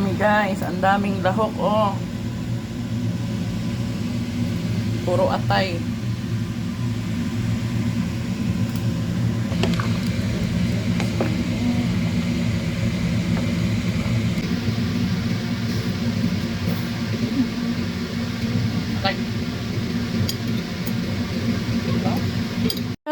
namin guys. Ang daming lahok oh. Puro. Atay.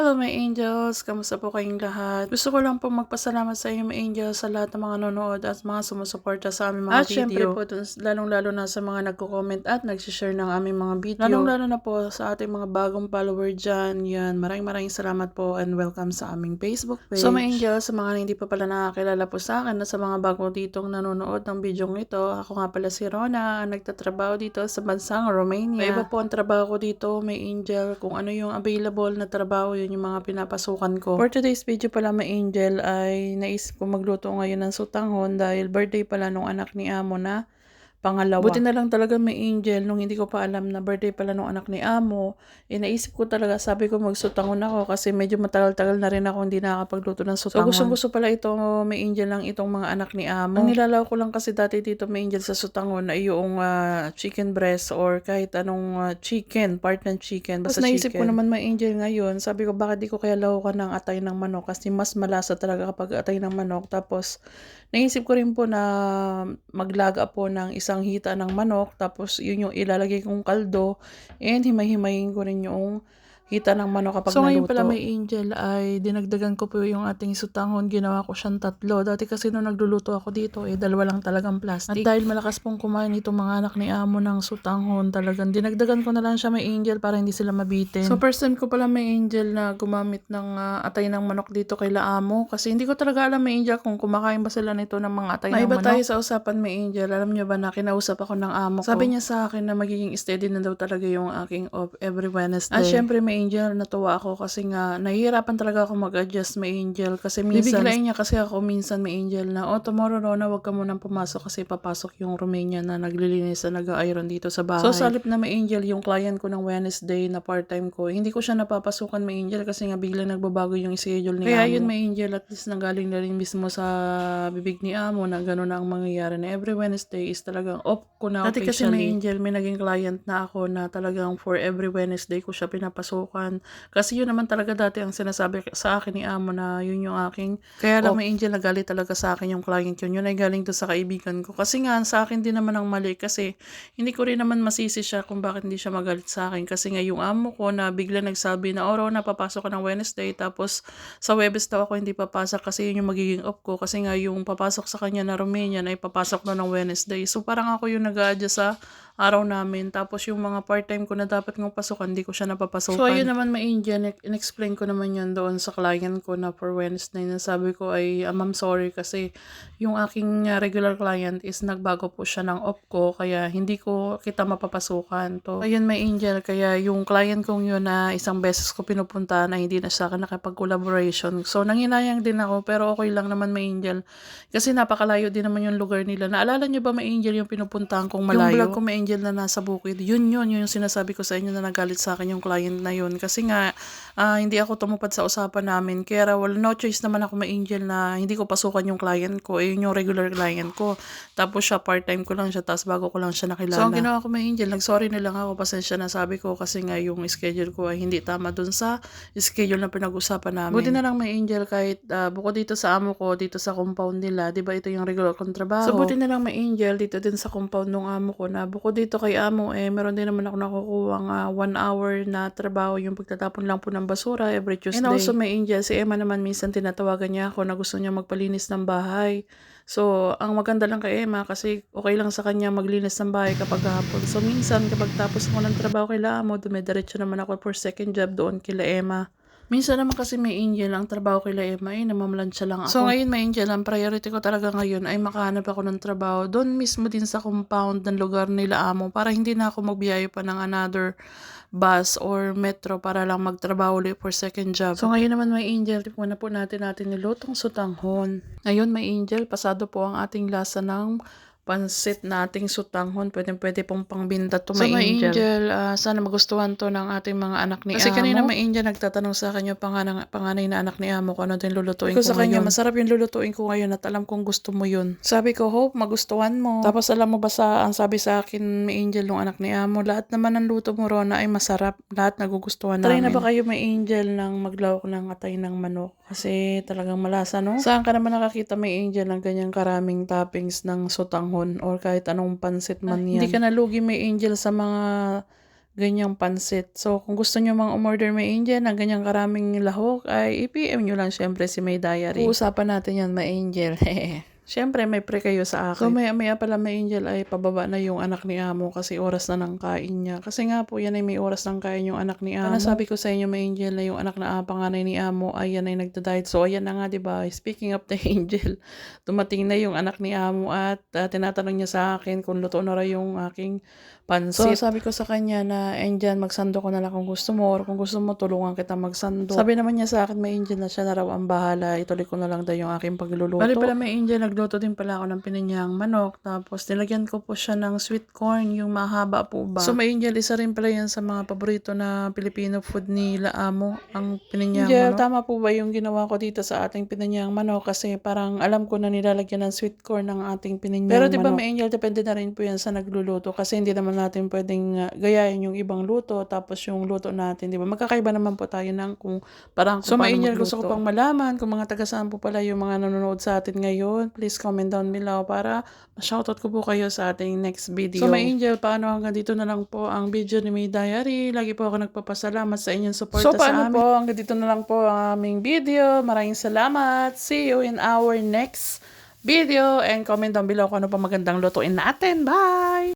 Hello my angels, kamusta po kayong lahat? Gusto ko lang po magpasalamat sa inyo my angels sa lahat ng mga nanonood at mga sumusuporta sa aming mga At video. syempre po, lalong lalo na sa mga nagko-comment at nagsishare ng aming mga video. Lalong lalo na po sa ating mga bagong follower dyan. Yan, maraming maraming salamat po and welcome sa aming Facebook page. So my angels, sa mga hindi pa pala nakakilala po sa akin at sa mga bagong ditong nanonood ng video ito, ako nga pala si Rona, ang nagtatrabaho dito sa bansang Romania. May iba po ang trabaho ko dito, may angel, kung ano yung available na trabaho, yun yung mga pinapasukan ko. For today's video pala, may angel, ay naisip ko magluto ngayon ng sutanghon dahil birthday pala nung anak ni Amo na pangalawa. Buti na lang talaga may angel nung hindi ko pa alam na birthday pala nung anak ni Amo. Eh, naisip ko talaga, sabi ko magsutangon ako kasi medyo matagal-tagal na rin ako hindi nakakapagluto ng sutangon. So, gustong gusto pala ito may angel lang itong mga anak ni Amo. Ang nilalaw ko lang kasi dati dito may angel sa sutangon ay yung ah, chicken breast or kahit anong ah, chicken, part ng chicken. Basta Tapos naisip ko naman may angel ngayon, sabi ko bakit di ko kaya lahukan ng atay ng manok kasi mas malasa talaga kapag atay ng manok. Tapos naisip ko rin po na maglaga po ng isang hita ng manok tapos yun yung ilalagay kong kaldo and himay-himayin ko rin yung hita ng manok kapag So, naluto. ngayon pala may angel ay dinagdagan ko po yung ating sutanghon. Ginawa ko siyang tatlo. Dati kasi nung nagluluto ako dito, eh, dalawa lang talagang plastic. At dahil malakas pong kumain itong mga anak ni Amo ng sutanghon, talagang dinagdagan ko na lang siya may angel para hindi sila mabitin. So, first time ko pala may angel na gumamit ng ah, atay ng manok dito kay La Amo. Kasi hindi ko talaga alam may angel kung kumakain ba sila nito ng mga atay ng Maiba manok. tayo sa usapan may angel. Alam niyo ba na kinausap ako ng amo ko. Sabi niya sa akin na magiging steady na daw talaga yung aking off every Wednesday. At syempre may angel, natuwa ako kasi nga nahihirapan talaga ako mag-adjust may angel. Kasi minsan bibiglain niya kasi ako minsan may angel na oh tomorrow Rona wag ka munang pumasok kasi papasok yung Romanian na naglilinis na nag-iron dito sa bahay. So sa halip na may angel yung client ko ng Wednesday na part-time ko, hindi ko siya napapasukan may angel kasi nga biglang nagbabago yung schedule ni Kaya yun may angel at least nanggaling na rin mismo sa bibig ni Amo na gano'n na ang mangyayari na every Wednesday is talagang off ko na Dati kasi may angel, may naging client na ako na talagang for every Wednesday ko siya pinapasukan. Kasi yun naman talaga dati ang sinasabi sa akin ni Amo na yun yung aking Kaya lang may angel na galit talaga sa akin yung client yun. Yun ay galing to sa kaibigan ko. Kasi nga sa akin din naman ang mali kasi hindi ko rin naman masisi siya kung bakit hindi siya magalit sa akin. Kasi nga yung amo ko na bigla nagsabi na oro na papasok ka ng Wednesday tapos sa Webes daw ako hindi papasok kasi yun yung magiging off ko. Kasi nga yung papasok sa kanya na Romanian ay papasok na ng Wednesday. So parang ako yung nag-a-adjust sa araw namin. Tapos yung mga part-time ko na dapat ngong pasukan, hindi ko siya napapasukan. So ayun naman may Indian, in-explain ko naman yun doon sa client ko na for Wednesday na sabi ko ay, ah, ma'am sorry kasi yung aking uh, regular client is nagbago po siya ng off ko kaya hindi ko kita mapapasukan. To, ayun may angel kaya yung client kong yun na isang beses ko pinupunta na hindi na sa akin nakapag-collaboration. So nanginayang din ako pero okay lang naman may angel kasi napakalayo din naman yung lugar nila. Naalala nyo ba may angel yung pinupuntahan kong malayo? Yung vlog ko may angel na nasa bukid. Yun yun, yun yung sinasabi ko sa inyo na nagalit sa akin yung client na yun. Kasi nga, ah, hindi ako tumupad sa usapan namin. Kaya wala no choice naman ako may angel na hindi ko pasukan yung client ko. Eh, yun yung regular client ko. Tapos siya, part-time ko lang siya. Tapos bago ko lang siya nakilala. So, ang ginawa ko may angel, nag-sorry na lang ako. Pasensya na sabi ko kasi nga yung schedule ko ay hindi tama dun sa schedule na pinag-usapan namin. Buti na lang may angel kahit uh, buko dito sa amo ko, dito sa compound nila. Di ba ito yung regular kong trabaho? So, buti na lang may angel dito din sa compound ng amo ko na buko dito kay amo, eh, meron din naman ako nakukuha nga one hour na trabaho yung pagtatapon lang po ng basura every Tuesday. And also may angel, si Emma naman minsan tinatawagan niya ako na gusto niya magpalinis ng bahay. So, ang maganda lang kay Emma kasi okay lang sa kanya maglinis ng bahay kapag hapon. So, minsan kapag tapos ako ng trabaho kila Amo, dumidiretso naman ako for second job doon kila Emma. Minsan naman kasi may angel ang trabaho kila Emma eh, namamalansya lang ako. So ngayon may angel, ang priority ko talaga ngayon ay makahanap ako ng trabaho doon mismo din sa compound ng lugar nila amo para hindi na ako magbiyayo pa ng another bus or metro para lang magtrabaho ulit for second job. So ngayon naman may angel, muna po natin natin nilutong sutanghon. Ngayon may angel, pasado po ang ating lasa ng pansit na ating sutanghon. Pwede pwede pong pangbinta to So, may angel. angel, ah, sana magustuhan to ng ating mga anak ni Kasi Amo. kanina may angel nagtatanong sa akin yung panganay, panganay na anak ni Amo kung ano din lulutuin ko ko sa kanya. ngayon. Masarap yung lulutuin ko ngayon at alam kong gusto mo yun. Sabi ko, Hope, magustuhan mo. Tapos alam mo ba sa, ang sabi sa akin, may angel ng anak ni Amo, lahat naman ng luto mo, Rona, ay masarap. Lahat nagugustuhan Try namin. na ba kayo may angel ng maglawak ng atay ng manok? Kasi talagang malasa, no? Saan ka naman nakakita may angel ng ganyang karaming toppings ng sutanghon or kahit anong pansit man yan? Hindi ka nalugi may angel sa mga ganyang pansit. So, kung gusto nyo mang umorder may angel ng ganyang karaming lahok, ay i-PM nyo lang syempre si May Diary. Uusapan natin yan, may angel. Syempre, may pre kayo sa akin. So, maya, maya pala may angel ay pababa na yung anak ni Amo kasi oras na ng kain niya. Kasi nga po, yan ay may oras ng kain yung anak ni Amo. Ano sabi ko sa inyo, may angel na yung anak na ah, panganay ni Amo ay yan ay nagda-diet. So, ayan na nga, di ba? Speaking of the angel, dumating na yung anak ni Amo at ah, tinatanong niya sa akin kung luto na raw yung aking pansit. So, sabi ko sa kanya na, Angel, magsando ko na lang kung gusto mo or kung gusto mo, tulungan kita magsando. Sabi naman niya sa akin, may Angel na siya na raw ang bahala. Ituloy ko na lang daw yung aking pagluluto. Bali pala may Angel, nagluto din pala ako ng pininyang manok. Tapos, nilagyan ko po siya ng sweet corn, yung mahaba po ba. So, may Angel, isa rin pala yan sa mga paborito na Filipino food ni Laamo, ang pininyang Angel, manok. tama po ba yung ginawa ko dito sa ating pininyang manok? Kasi parang alam ko na nilalagyan ng sweet corn ng ating pininyang Pero manok. di ba may Angel, depende na rin po yan sa nagluluto. Kasi hindi naman natin pwedeng uh, gayahin yung ibang luto tapos yung luto natin, di ba? Magkakaiba naman po tayo ng kung parang kung So, may Angel, gusto ko pang malaman kung mga taga saan po pala yung mga nanonood sa atin ngayon. Please comment down below para shoutout ko po kayo sa ating next video. So, may Angel, paano hanggang dito na lang po ang video ni May Diary. Lagi po ako nagpapasalamat sa inyong support So, sa paano amin. po, hanggang dito na lang po ang aming video. Maraming salamat. See you in our next video and comment down below kung ano pa magandang lutuin natin. Bye!